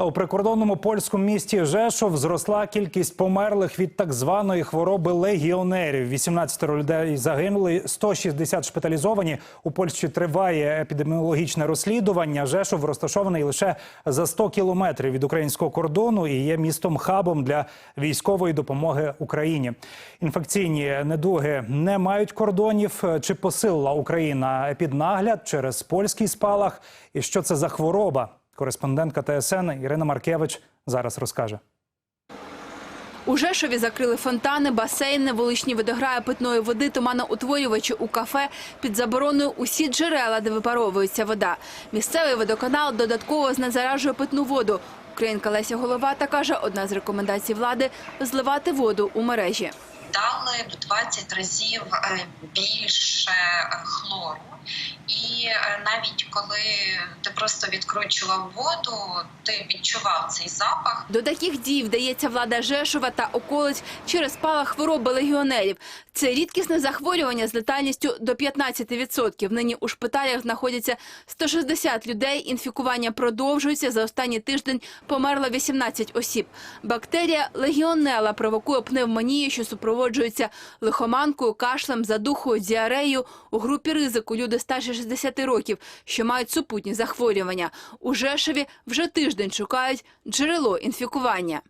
У прикордонному польському місті Жешов зросла кількість померлих від так званої хвороби легіонерів. 18 людей загинули, 160 шпиталізовані. У Польщі триває епідеміологічне розслідування. Жешов розташований лише за 100 кілометрів від українського кордону і є містом хабом для військової допомоги Україні. Інфекційні недуги не мають кордонів. Чи посилила Україна епіднагляд через польський спалах? І що це за хвороба? Кореспондентка ТСН Ірина Маркевич зараз розкаже. У Жешові закрили фонтани, басейни, вуличні водограї питної води, туманоутворювачі у кафе. Під забороною усі джерела, де випаровується вода. Місцевий водоканал додатково знезаражує питну воду. Українка Леся Головата каже, одна з рекомендацій влади – зливати воду у мережі. дали в 20 разів е, більше е, хлору. І е, навіть коли ти просто відкручував воду, ти відчував цей запах. До таких дій вдається влада Жешова та околиць через спалах хвороби легіонерів. Це рідкісне захворювання з летальністю до 15%. Нині у шпиталях знаходяться 160 людей. Інфікування продовжується. За останній тиждень померло 18 осіб. Бактерія легіонела провокує пневмонію, що супроводжується лихоманкою, кашлем, задухою, діареєю. У групі ризику люди старше 60 років, що мають супутні захворювання. У Жешеві вже тиждень шукають джерело інфікування.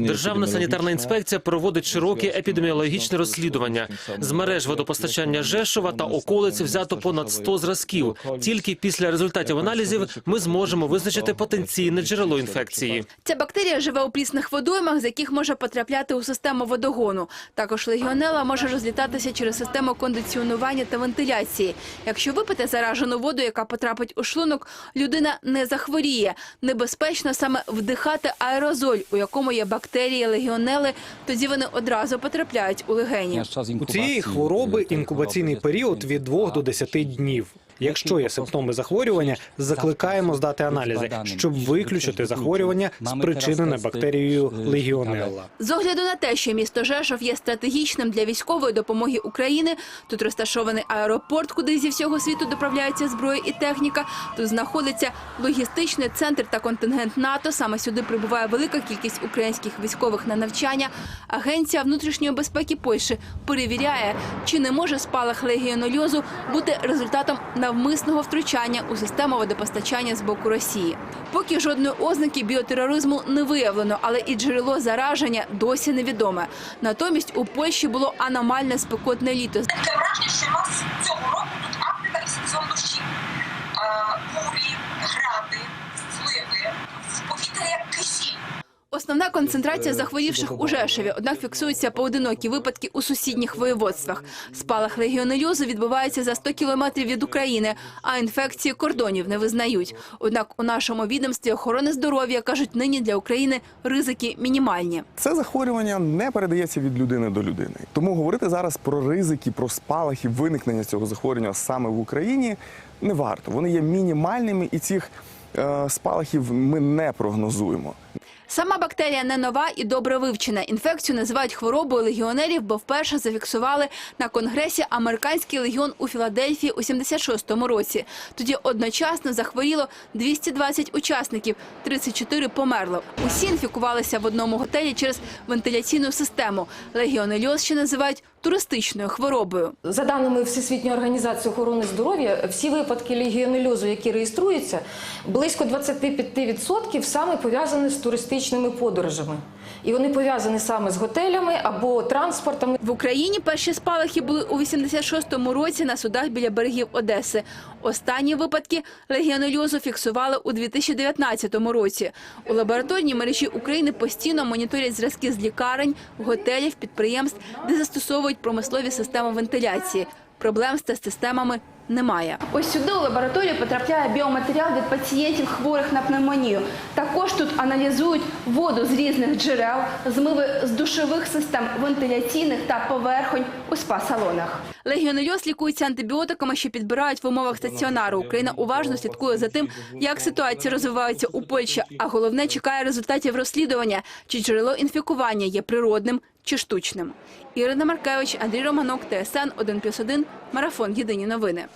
Державна санітарна інспекція проводить широке епідеміологічне розслідування. З мереж водопостачання Жешова та околиць взято понад 100 зразків. Тільки після результатів аналізів ми зможемо визначити потенційне джерело інфекції. Ця бактерія живе у прісних водоймах, з яких може потрапляти у систему водогону. Також легіонела може розлітатися через систему кондиціонування та вентиляції. Якщо випити заражену воду, яка потрапить у шлунок, людина не захворіє. Небезпечно саме вдихати аерозоль, у якому є бактерії легіонели, тоді вони одразу потрапляють у легені. У цієї хвороби інкубаційний період від 2 до 10 днів. Якщо є симптоми захворювання, закликаємо здати аналізи, щоб виключити захворювання, спричинене бактерією легіонелла. З огляду на те, що місто Жешов є стратегічним для військової допомоги України, тут розташований аеропорт, куди зі всього світу доправляється зброя і техніка. Тут знаходиться логістичний центр та контингент НАТО. Саме сюди прибуває велика кількість українських військових на навчання. Агенція внутрішньої безпеки Польщі перевіряє, чи не може спалах легіонольозу бути результатом навмисного втручання у систему водопостачання з боку Росії. Поки жодної ознаки біотероризму не виявлено, але і джерело зараження досі невідоме. Натомість у Польщі було аномальне спекотне літо. Таке враження, що у нас цього року тут Африка і сезон дощів. Е, Бурі, гради, зливи, в повітря як кисіль. Концентрація захворівших у Жешеві, однак фіксуються поодинокі випадки у сусідніх воєводствах. Спалах легіонельозу відбувається за 100 кілометрів від України, а інфекції кордонів не визнають. Однак у нашому відомстві охорони здоров'я кажуть, нині для України ризики мінімальні. Це захворювання не передається від людини до людини. Тому говорити зараз про ризики, про спалахи виникнення цього захворювання саме в Україні не варто. Вони є мінімальними, і цих е, спалахів ми не прогнозуємо. Сама бактерія не нова і добре вивчена. Інфекцію називають хворобою легіонерів, бо вперше зафіксували на конгресі американський легіон у Філадельфії у 76-му році. Тоді одночасно захворіло 220 учасників, 34 померло. Усі інфікувалися в одному готелі через вентиляційну систему. Легіонельоз ще називають туристичною хворобою. За даними Всесвітньої організації охорони здоров'я, всі випадки легіонельозу, які реєструються, близько 25% саме пов'язані з туристичними подорожами. І вони пов'язані саме з готелями або транспортом. В Україні перші спалахи були у 86-му році на судах біля берегів Одеси. Останні випадки легіонельозу фіксували у 2019 році. У лабораторній мережі України постійно моніторять зразки з лікарень, готелів, підприємств, де застосовують промислові системи вентиляції. Проблем з тест-системами немає. Ось сюди у лабораторію потрапляє біоматеріал від пацієнтів хворих на пневмонію. Також тут аналізують воду з різних джерел, змиви з душових систем вентиляційних та поверхонь у спа-салонах. Легіонельоз лікується антибіотиками, що підбирають в умовах стаціонару. Україна уважно слідкує за тим, як ситуація розвивається у Польщі, а головне чекає результатів розслідування, чи джерело інфікування є природним чи штучним. Ірина Маркевич, Андрій Романок, ТСН 1+,1, Марафон. Єдині новини.